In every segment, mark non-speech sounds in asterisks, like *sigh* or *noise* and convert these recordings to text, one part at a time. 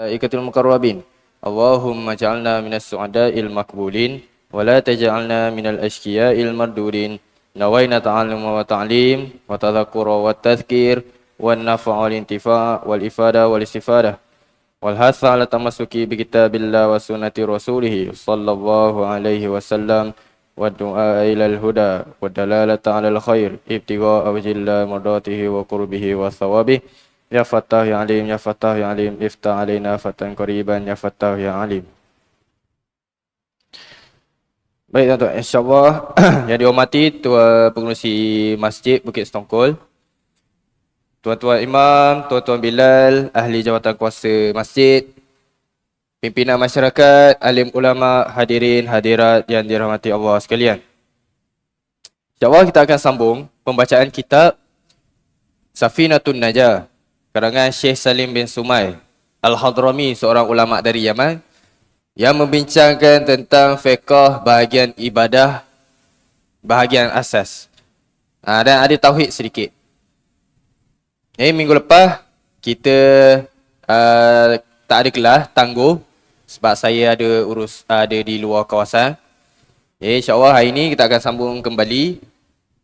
Eh, Ikatul mukarrabin Allahumma ja'alna minas su'ada'il makbulin wa la taj'alna minal ashqiya'il mardurin. nawaina ta'allum wa ta'lim wa tadhakkur wa tadhkir wa naf'a wal intifa' wal ifada wal istifadah wal hasa ala tamasuki bi kitabillah wa sunnati rasulih sallallahu alaihi wasallam wa du'a ila al huda wa dalalata ala al khair ibtigha'a wajhillah mardatihi wa qurbihi wa thawabihi. Ya Fattah Ya Alim Ya Fattah Ya Alim. Iftah Alina Fattan Qariban Ya Fattah Ya Alim. Baik tuan-tuan. InsyaAllah *clears throat* Yang dihormati Tua pengurusi masjid Bukit Setongkol Tuan-tuan Imam Tuan-tuan Bilal Ahli jawatan kuasa masjid Pimpinan masyarakat Alim ulama Hadirin Hadirat Yang dirahmati Allah sekalian. InsyaAllah kita akan sambung pembacaan kitab Safinatun Najah karangan Syekh Salim bin Sumai Al-Hadrami, seorang ulama dari Yaman yang membincangkan tentang fiqah bahagian ibadah bahagian asas. Ha, dan ada tauhid sedikit. Eh minggu lepas kita uh, tak ada kelas tangguh sebab saya ada urus ada di luar kawasan. Eh insya-Allah hari ini kita akan sambung kembali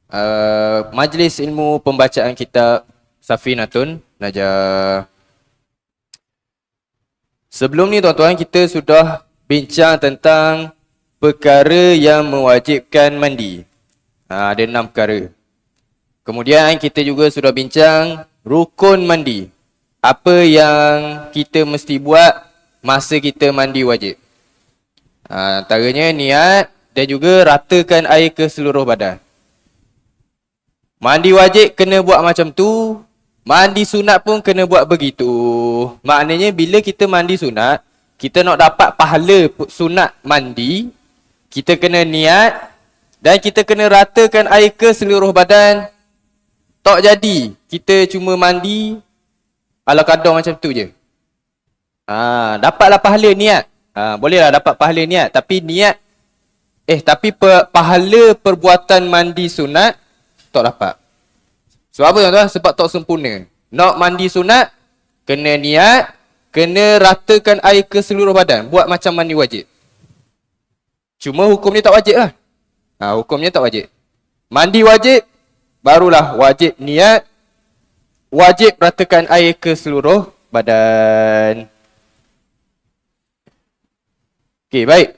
uh, majlis ilmu pembacaan kitab Safinatun Najah. Sebelum ni tuan-tuan kita sudah bincang tentang perkara yang mewajibkan mandi. Ha, ada enam perkara. Kemudian kita juga sudah bincang rukun mandi. Apa yang kita mesti buat masa kita mandi wajib. Ha, antaranya niat dan juga ratakan air ke seluruh badan. Mandi wajib kena buat macam tu, Mandi sunat pun kena buat begitu. Maknanya bila kita mandi sunat, kita nak dapat pahala sunat mandi, kita kena niat dan kita kena ratakan air ke seluruh badan. Tak jadi kita cuma mandi ala kadar macam tu je. Ha, dapatlah pahala niat. Ha, bolehlah dapat pahala niat. Tapi niat, eh tapi pahala perbuatan mandi sunat, tak dapat. Sebab apa tuan-tuan? Sebab tak sempurna. Nak mandi sunat, kena niat, kena ratakan air ke seluruh badan. Buat macam mandi wajib. Cuma hukum ni tak wajib lah. Ha, hukumnya tak wajib. Mandi wajib, barulah wajib niat, wajib ratakan air ke seluruh badan. Okey, baik.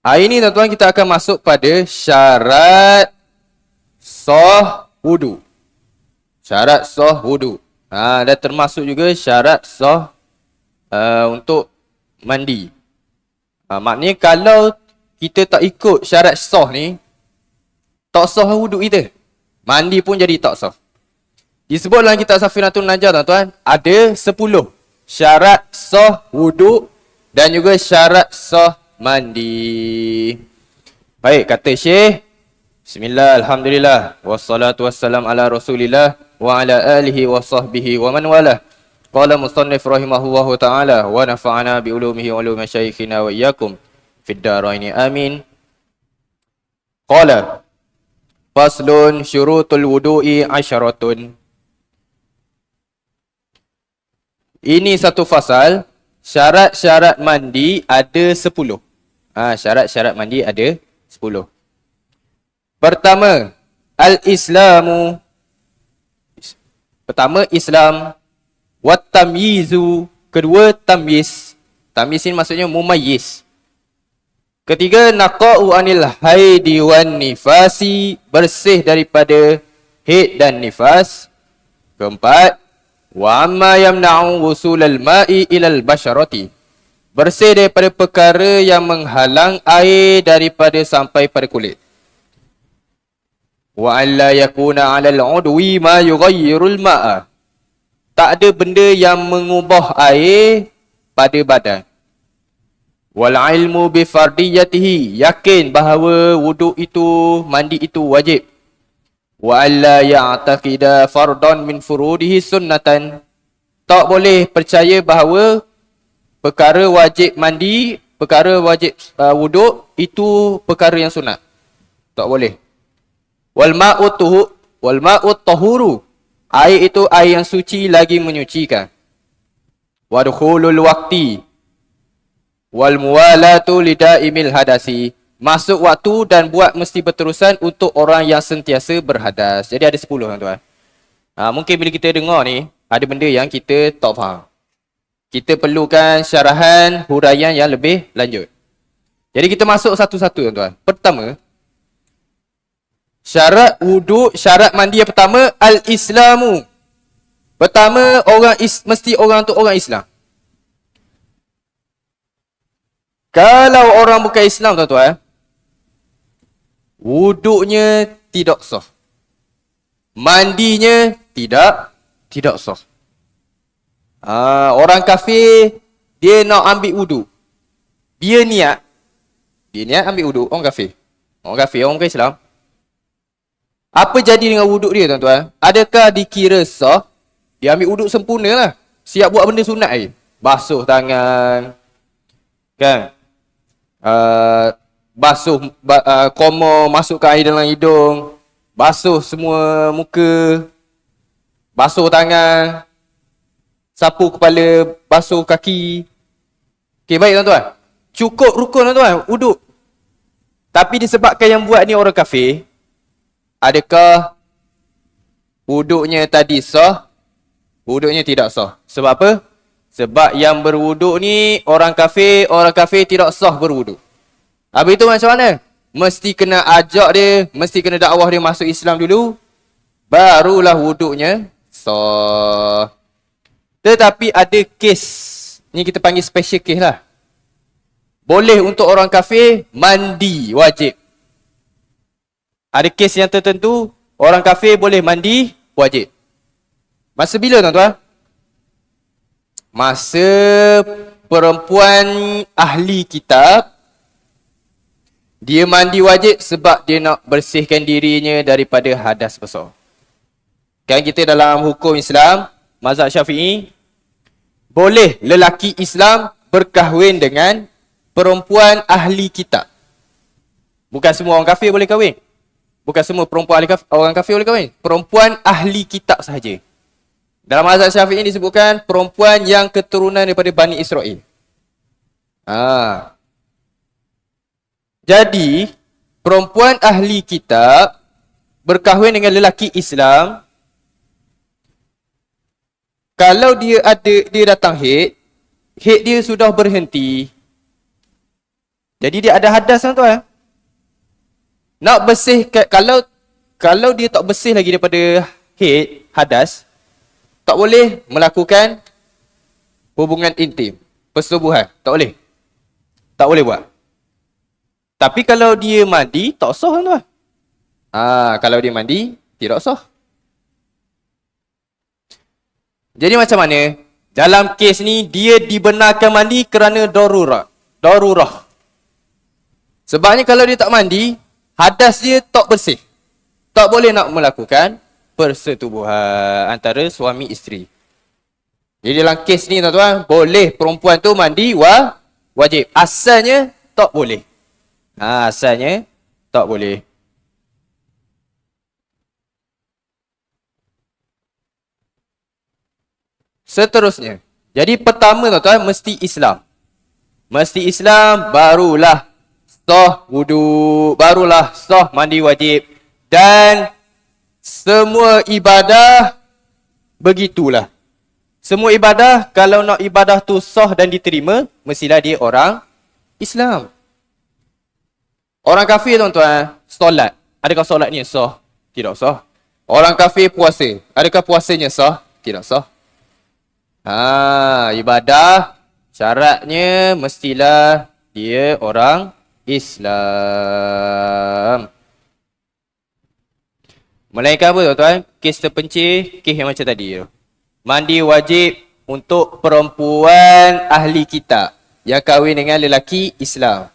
Hari ini tuan-tuan kita akan masuk pada syarat soh wudu. Syarat soh wudu. Ha, dan termasuk juga syarat soh uh, untuk mandi. Ha, maknanya kalau kita tak ikut syarat soh ni, tak soh wudu kita. Mandi pun jadi tak soh. Disebut dalam kitab Safinatun Najah tuan-tuan, ada 10 syarat soh wudu dan juga syarat soh mandi. Baik, kata Syekh. Bismillah, Alhamdulillah. Wassalatu wassalam ala rasulillah wa ala alihi wa sahbihi wa man wala. Qala musannif rahimahullahu ta'ala wa nafa'ana bi ulumihi wa ulumi syaikhina wa iyyakum fid daraini amin. Qala Faslun syurutul wudu'i asyaratun. Ini satu fasal. Syarat-syarat mandi ada sepuluh. Ha, syarat-syarat mandi ada 10. Pertama, al-Islamu. Pertama, Islam. Wat tamyizu. Kedua, tamyiz. Tamyiz ini maksudnya mumayyiz. Ketiga, naqa'u anil haidi wan nifasi. Bersih daripada haid dan nifas. Keempat, wa amma yamna'u wusulal ma'i ilal basharati bersih daripada perkara yang menghalang air daripada sampai pada kulit. Wa alla yakuna 'alal 'udwi ma yughayyirul ma'a. Tak ada benda yang mengubah air pada badan. Wal ilmu bi fardiyatihi, yakin bahawa wuduk itu, mandi itu wajib. Wa alla ya'taqida fardan min furudihi sunnatan. Tak boleh percaya bahawa perkara wajib mandi, perkara wajib uh, wuduk itu perkara yang sunat. Tak boleh. Wal ma'u tuhu wal ma'u tahuru Air itu air yang suci lagi menyucikan. Wadkhulul waqti wal muwalatu lidaimil hadasi. Masuk waktu dan buat mesti berterusan untuk orang yang sentiasa berhadas. Jadi ada 10 tuan-tuan. Ha, mungkin bila kita dengar ni, ada benda yang kita tak faham. Kita perlukan syarahan, huraian yang lebih lanjut. Jadi kita masuk satu-satu tuan-tuan. Pertama, Syarat wuduk, syarat mandi yang pertama al-Islamu. Pertama orang is, mesti orang tu orang Islam. Kalau orang bukan Islam tuan-tuan, wuduknya tidak sah. Mandinya tidak tidak sah. Ha, orang kafir dia nak ambil wuduk. Dia niat dia niat ambil wuduk orang kafir. Orang kafir orang Islam. Apa jadi dengan wuduk dia tuan-tuan? Adakah dikira sah? Dia ambil wuduk sempurna lah. Siap buat benda sunat lagi. Basuh tangan. Kan? Uh, basuh uh, koma masukkan air dalam hidung. Basuh semua muka. Basuh tangan. Sapu kepala, basuh kaki. Okey, baik tuan-tuan. Cukup rukun tuan-tuan, wuduk. Tapi disebabkan yang buat ni orang kafir, adakah wuduknya tadi sah? Wuduknya tidak sah. Sebab apa? Sebab yang berwuduk ni orang kafir, orang kafir tidak sah berwuduk. Habis itu macam mana? Mesti kena ajak dia, mesti kena dakwah dia masuk Islam dulu. Barulah wuduknya sah. Tetapi ada kes. Ni kita panggil special case lah. Boleh untuk orang kafir mandi wajib. Ada kes yang tertentu, orang kafir boleh mandi, wajib. Masa bila tuan-tuan? Masa perempuan ahli kitab, dia mandi wajib sebab dia nak bersihkan dirinya daripada hadas besar. Kan kita dalam hukum Islam, mazhab syafi'i, boleh lelaki Islam berkahwin dengan perempuan ahli kitab. Bukan semua orang kafir boleh kahwin. Bukan semua perempuan ahli kafir, orang kafir boleh kahwin. Perempuan ahli kitab sahaja. Dalam mazhab syafi'i disebutkan perempuan yang keturunan daripada Bani Israel. Ha. Jadi, perempuan ahli kitab berkahwin dengan lelaki Islam. Kalau dia ada dia datang haid, haid dia sudah berhenti. Jadi dia ada hadas tuan-tuan. Nak bersih kalau kalau dia tak bersih lagi daripada head hadas tak boleh melakukan hubungan intim, persetubuhan, tak boleh. Tak boleh buat. Tapi kalau dia mandi tak sah tuan. Ah, kalau dia mandi tidak sah. Jadi macam mana? Dalam kes ni dia dibenarkan mandi kerana darurah. Darurah. Sebabnya kalau dia tak mandi, hadas dia tak bersih. Tak boleh nak melakukan persetubuhan antara suami isteri. Jadi dalam kes ni tuan-tuan, boleh perempuan tu mandi wa wajib. Asalnya tak boleh. Ha, asalnya tak boleh. Seterusnya. Jadi pertama tuan-tuan mesti Islam. Mesti Islam barulah sah wudu, barulah sah mandi wajib dan semua ibadah begitulah. Semua ibadah kalau nak ibadah tu sah dan diterima, mestilah dia orang Islam. Orang kafir tuan-tuan, solat. Adakah solat ni sah? Tidak sah. Orang kafir puasa. Adakah puasanya sah? Tidak sah. Ha, ibadah syaratnya mestilah dia orang Islam. Melainkan apa tuan-tuan? Kes terpencil, kes yang macam tadi tu. Mandi wajib untuk perempuan ahli kita yang kahwin dengan lelaki Islam.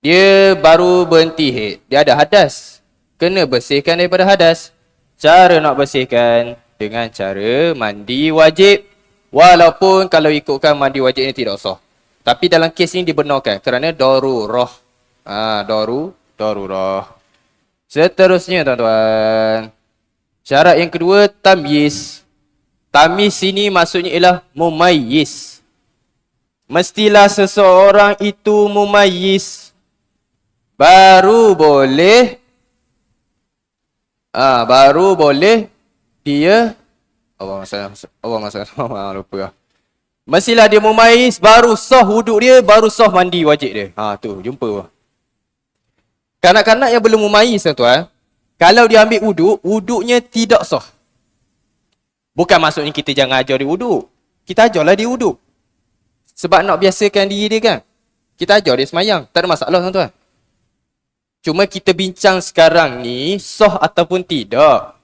Dia baru berhenti haid. Dia ada hadas. Kena bersihkan daripada hadas. Cara nak bersihkan dengan cara mandi wajib. Walaupun kalau ikutkan mandi wajib ini tidak sah. Tapi dalam kes ini dibenarkan kerana darurah. Ah, ha, daru, darurah. Seterusnya tuan-tuan. Syarat yang kedua, tamyiz. Tamyiz sini maksudnya ialah mumayyiz. Mestilah seseorang itu mumayyiz. Baru boleh ah baru boleh dia Allah masalah Allah masalah Allah lupa lah. Mestilah dia mumayyiz baru sah wuduk dia baru sah mandi wajib dia. Ha tu jumpa. Kanak-kanak yang belum mumayyiz tuan kalau dia ambil wuduk, wuduknya tidak sah. Bukan maksudnya kita jangan ajar dia wuduk. Kita ajarlah dia wuduk. Sebab nak biasakan diri dia kan. Kita ajar dia semayang. Tak ada masalah tuan-tuan. Cuma kita bincang sekarang ni, sah ataupun tidak.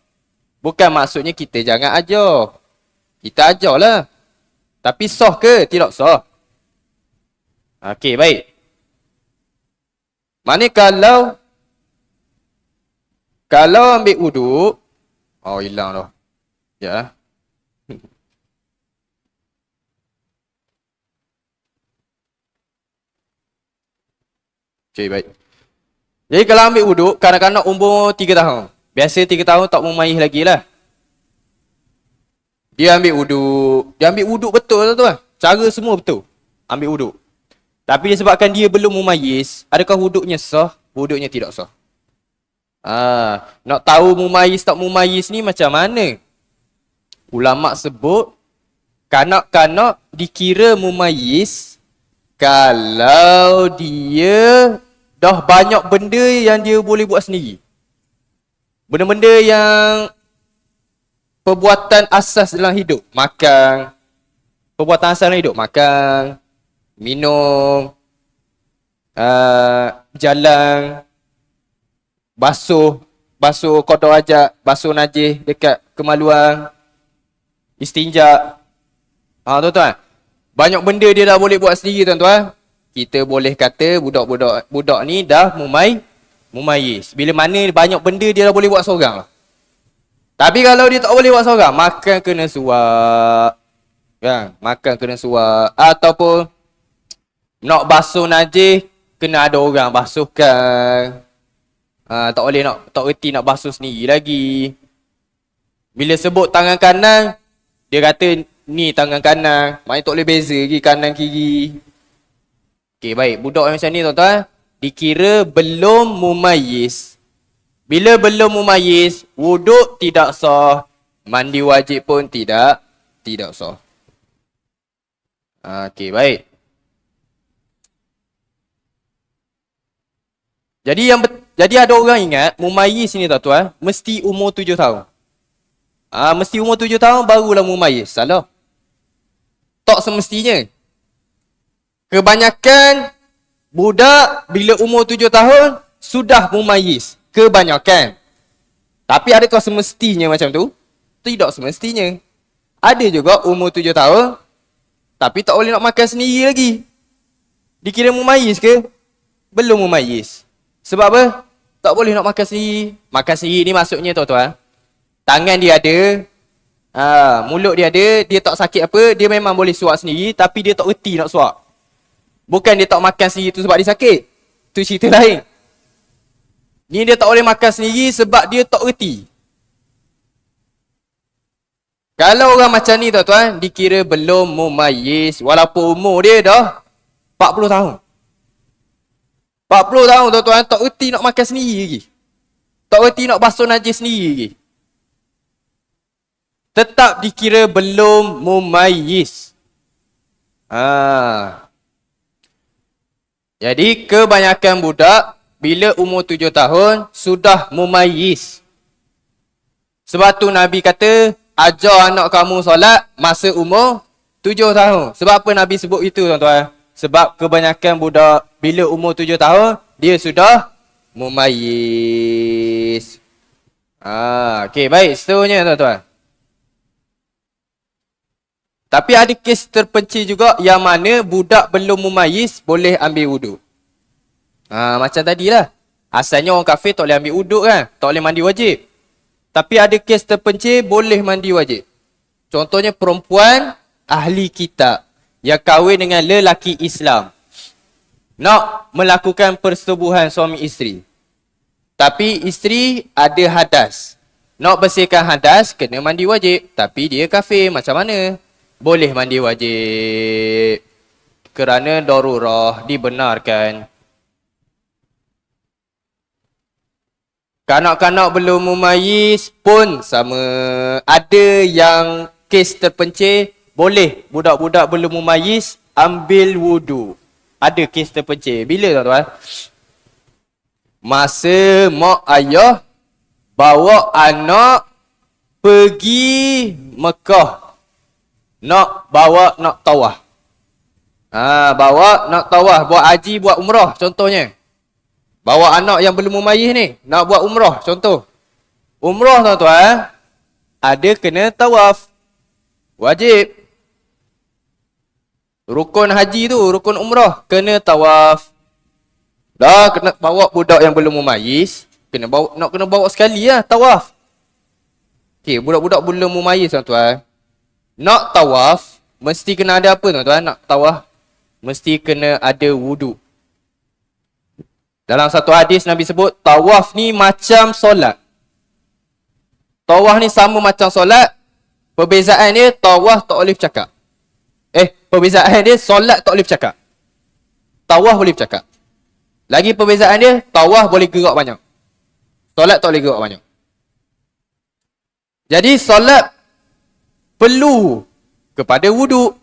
Bukan maksudnya kita jangan ajar. Kita ajarlah. Tapi sah ke? Tidak sah. Okey, baik. Mana kalau kalau ambil wuduk, oh hilang dah. Ya. *laughs* Okey, baik. Jadi kalau ambil wuduk, kanak-kanak umur 3 tahun. Biasa 3 tahun tak memayih lagi lah. Dia ambil wuduk. Dia ambil wuduk betul tu lah. Cara semua betul. Ambil wuduk. Tapi disebabkan dia belum memayis, adakah wuduknya sah? Wuduknya tidak sah. Ah, nak tahu mumayis tak mumayis ni macam mana? Ulama sebut kanak-kanak dikira mumayis kalau dia dah banyak benda yang dia boleh buat sendiri. Benda-benda yang perbuatan asas dalam hidup, makan, perbuatan asas dalam hidup, makan, minum, uh, jalan, basuh. Basuh kotor ajak, basuh najis dekat kemaluan, istinja. Ha tuan-tuan. Banyak benda dia dah boleh buat sendiri tuan-tuan. Kita boleh kata budak-budak budak ni dah mumai mumayis. Bila mana banyak benda dia dah boleh buat seorang lah. Tapi kalau dia tak boleh buat seorang, makan kena suap. Kan? Makan kena suap. Ataupun nak basuh najis, kena ada orang basuhkan. Ha, tak boleh nak tak reti nak basuh sendiri lagi. Bila sebut tangan kanan, dia kata ni tangan kanan. Maknanya tak boleh beza lagi kanan kiri. Okey baik, budak macam ni tuan-tuan, dikira belum mumayyiz. Bila belum mumayyiz, wuduk tidak sah, mandi wajib pun tidak tidak sah. Okey baik. Jadi yang jadi ada orang ingat mumayyiz ni tuan-tuan mesti umur tujuh tahun. Ah ha, mesti umur tujuh tahun barulah mumayyiz. Salah. Tak semestinya. Kebanyakan budak bila umur tujuh tahun sudah mumayyiz. Kebanyakan. Tapi adakah semestinya macam tu? Tidak semestinya. Ada juga umur tujuh tahun tapi tak boleh nak makan sendiri lagi. Dikira mumayyiz ke? Belum mumayyiz. Sebab apa? Tak boleh nak makan sendiri. Makan sendiri ni maksudnya tuan-tuan. Tangan dia ada. Ha, mulut dia ada. Dia tak sakit apa. Dia memang boleh suap sendiri. Tapi dia tak reti nak suap. Bukan dia tak makan sendiri tu sebab dia sakit. Tu cerita lain. Ni dia tak boleh makan sendiri sebab dia tak reti. Kalau orang macam ni tuan-tuan. Dikira belum mumayis. Walaupun umur dia dah 40 tahun. 40 tahun tuan-tuan tak reti nak makan sendiri lagi. Tak reti nak basuh najis sendiri lagi. Tetap dikira belum mumayyiz. Ha. Jadi kebanyakan budak bila umur 7 tahun sudah mumayyiz. Sebab tu Nabi kata ajar anak kamu solat masa umur 7 tahun. Sebab apa Nabi sebut itu tuan-tuan? Sebab kebanyakan budak bila umur tujuh tahun, dia sudah mumayyiz. Ah, okay, baik. Seterusnya tuan-tuan. Tapi ada kes terpencil juga yang mana budak belum mumayyiz boleh ambil wuduk. Ah, macam tadilah. Asalnya orang kafir tak boleh ambil wuduk kan? Tak boleh mandi wajib. Tapi ada kes terpencil boleh mandi wajib. Contohnya perempuan ahli kitab yang kahwin dengan lelaki Islam nak melakukan persetubuhan suami isteri. Tapi isteri ada hadas. Nak bersihkan hadas kena mandi wajib. Tapi dia kafir macam mana? Boleh mandi wajib. Kerana darurah dibenarkan. Kanak-kanak belum memayis pun sama. Ada yang kes terpencil, boleh budak-budak belum memayis ambil wudu. Ada kes terpencil. Bila tuan-tuan? Masa mak ayah bawa anak pergi Mekah. Nak bawa nak tawah. Ha, bawa nak tawah, buat haji, buat umrah contohnya. Bawa anak yang belum memayih ni. Nak buat umrah contoh. Umrah tuan-tuan. Ada kena tawaf. Wajib. Rukun haji tu, rukun umrah. Kena tawaf. Dah kena bawa budak yang belum memayis. Kena bawa, nak kena bawa sekali lah tawaf. Okay, budak-budak belum memayis tuan-tuan. Nak tawaf, mesti kena ada apa tuan-tuan? Nak tawaf, mesti kena ada wuduk. Dalam satu hadis Nabi sebut tawaf ni macam solat. Tawaf ni sama macam solat. Perbezaan dia tawaf tak boleh bercakap. Eh, perbezaan dia solat tak boleh bercakap. Tawaf boleh bercakap. Lagi perbezaan dia tawaf boleh gerak banyak. Solat tak boleh gerak banyak. Jadi solat perlu kepada wuduk.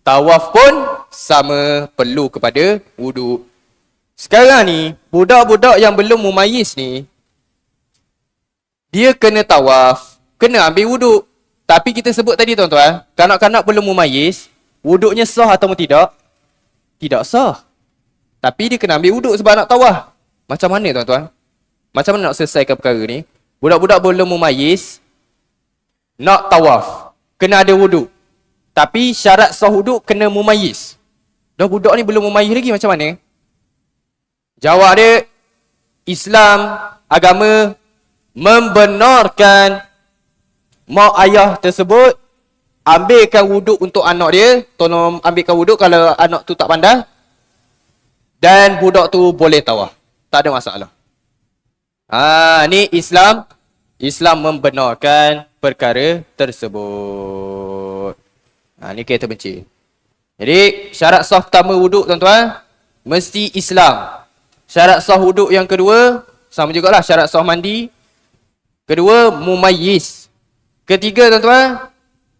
Tawaf pun sama perlu kepada wuduk. Sekarang ni, budak-budak yang belum memayis ni, dia kena tawaf, kena ambil wuduk. Tapi kita sebut tadi tuan-tuan, kanak-kanak belum memayis, wuduknya sah atau tidak? Tidak sah. Tapi dia kena ambil wuduk sebab nak tawaf. Macam mana tuan-tuan? Macam mana nak selesaikan perkara ni? Budak-budak belum memayis, nak tawaf, kena ada wuduk. Tapi syarat sah wuduk kena memayis. Dah budak ni belum memayis lagi macam mana? Jawab dia, Islam, agama membenarkan mak ayah tersebut ambilkan wuduk untuk anak dia. Tolong ambilkan wuduk kalau anak tu tak pandai. Dan budak tu boleh tawah. Tak ada masalah. Ha, ni Islam. Islam membenarkan perkara tersebut. Ha, ni kita benci. Jadi syarat sah pertama wuduk tuan-tuan. Mesti Islam. Syarat sah wuduk yang kedua, sama jugalah syarat sah mandi. Kedua, mumayyiz. Ketiga tuan-tuan,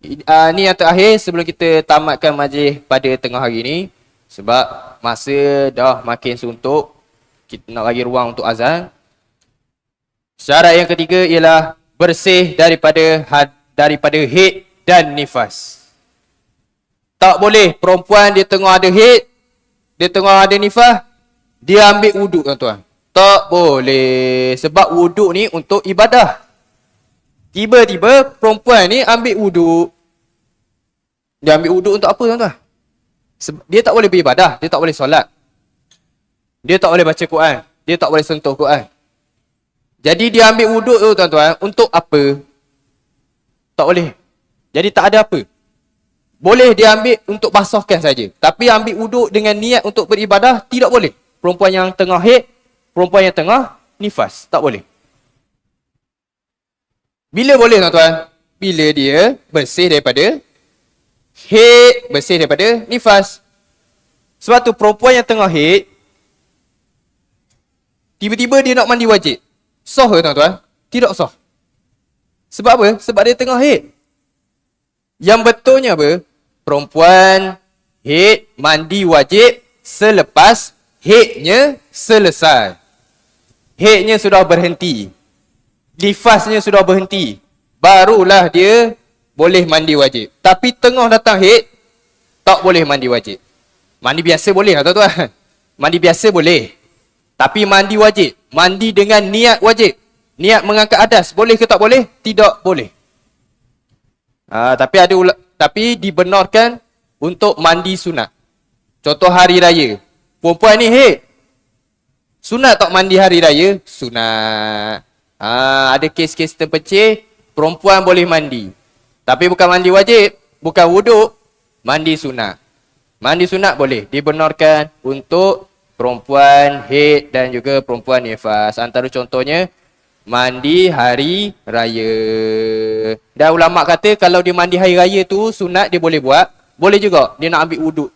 uh, ni yang terakhir sebelum kita tamatkan majlis pada tengah hari ni. Sebab masa dah makin suntuk, kita nak bagi ruang untuk azan. Syarat yang ketiga ialah bersih daripada had, daripada hid dan nifas. Tak boleh perempuan dia tengah ada hid, dia tengah ada nifas, dia ambil wuduk tuan-tuan. Tak boleh. Sebab wuduk ni untuk ibadah. Tiba-tiba perempuan ni ambil wuduk. Dia ambil wuduk untuk apa tuan-tuan? Dia tak boleh beribadah. Dia tak boleh solat. Dia tak boleh baca Quran. Dia tak boleh sentuh Quran. Jadi dia ambil wuduk tu tuan-tuan. Untuk apa? Tak boleh. Jadi tak ada apa. Boleh dia ambil untuk basahkan saja. Tapi ambil wuduk dengan niat untuk beribadah, tidak boleh perempuan yang tengah haid, perempuan yang tengah nifas. Tak boleh. Bila boleh tuan-tuan? Bila dia bersih daripada haid, bersih daripada nifas. Sebab tu perempuan yang tengah haid, tiba-tiba dia nak mandi wajib. Sah ke tuan-tuan? Tidak sah. Sebab apa? Sebab dia tengah haid. Yang betulnya apa? Perempuan haid mandi wajib selepas Headnya selesai. Headnya sudah berhenti. Nifasnya sudah berhenti. Barulah dia boleh mandi wajib. Tapi tengah datang head, tak boleh mandi wajib. Mandi biasa boleh lah tuan-tuan. *laughs* Mandi biasa boleh. Tapi mandi wajib. Mandi dengan niat wajib. Niat mengangkat adas. Boleh ke tak boleh? Tidak boleh. Ha, tapi ada tapi dibenarkan untuk mandi sunat. Contoh hari raya. Perempuan ni, hei. Sunat tak mandi hari raya? Sunat. Ha, ada kes-kes terpecih, perempuan boleh mandi. Tapi bukan mandi wajib, bukan wuduk, mandi sunat. Mandi sunat boleh dibenarkan untuk perempuan haid dan juga perempuan nifas. Antara contohnya, Mandi hari raya. Dan ulama kata kalau dia mandi hari raya tu sunat dia boleh buat. Boleh juga dia nak ambil wuduk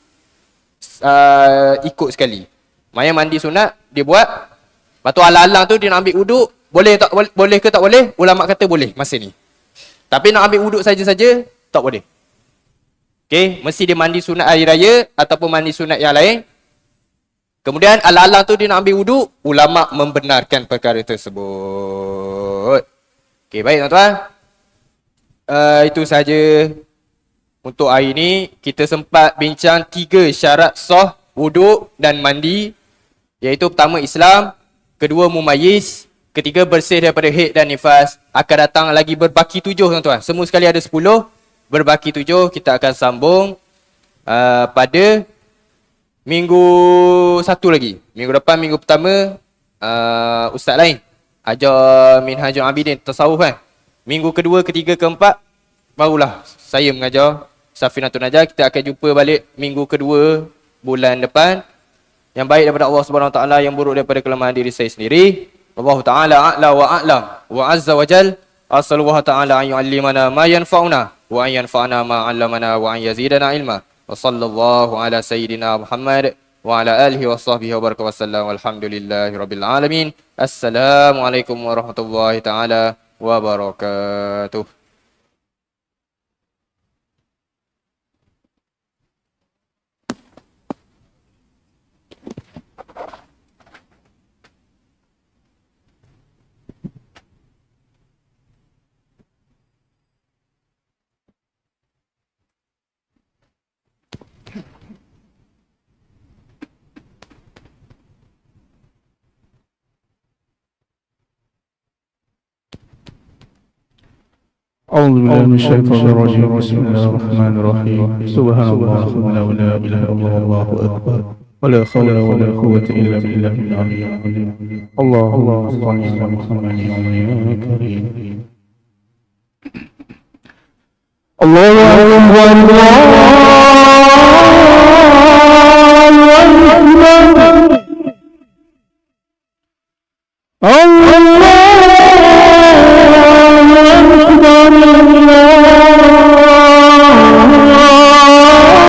uh, ikut sekali. Maya mandi sunat dia buat. Lepas tu alang-alang tu dia nak ambil wuduk. Boleh tak boleh ke tak boleh? Ulama kata boleh masa ni. Tapi nak ambil wuduk saja-saja tak boleh. Okey, mesti dia mandi sunat hari raya ataupun mandi sunat yang lain. Kemudian ala-ala tu dia nak ambil wuduk, ulama membenarkan perkara tersebut. Okey, baik tuan-tuan. Uh, itu saja untuk hari ini kita sempat bincang tiga syarat sah wuduk dan mandi iaitu pertama Islam, kedua mumayyiz, ketiga bersih daripada haid dan nifas. Akan datang lagi berbaki tujuh tuan-tuan. Semua sekali ada sepuluh. Berbaki tujuh kita akan sambung uh, pada Minggu satu lagi. Minggu depan, minggu pertama, uh, ustaz lain. Ajar Minhajul Abidin, tasawuf kan. Minggu kedua, ketiga, keempat, barulah saya mengajar Safinatul Najah. Kita akan jumpa balik minggu kedua bulan depan. Yang baik daripada Allah Taala, yang buruk daripada kelemahan diri saya sendiri. Allah Taala a'la wa a'lam wa azza wa jal. Asalullah Taala an yu'allimana ma yanfa'una wa ma 'allamana wa an yazidana ilma. وصلى الله على سيدنا محمد وعلى آله وصحبه وبارك وسلم والحمد لله رب العالمين. السلام عليكم ورحمة الله تعالى وبركاته. أعوذ بالله من الشيطان الرجيم. بسم الله الرحمن الرحيم. سبحان الله ولا ولا إله إلا الله أكبر ولا حول ولا قوة إلا بالله العلي العظيم. اللهم صل على محمد وعلى كريم. الله أكبر الله أكبر الله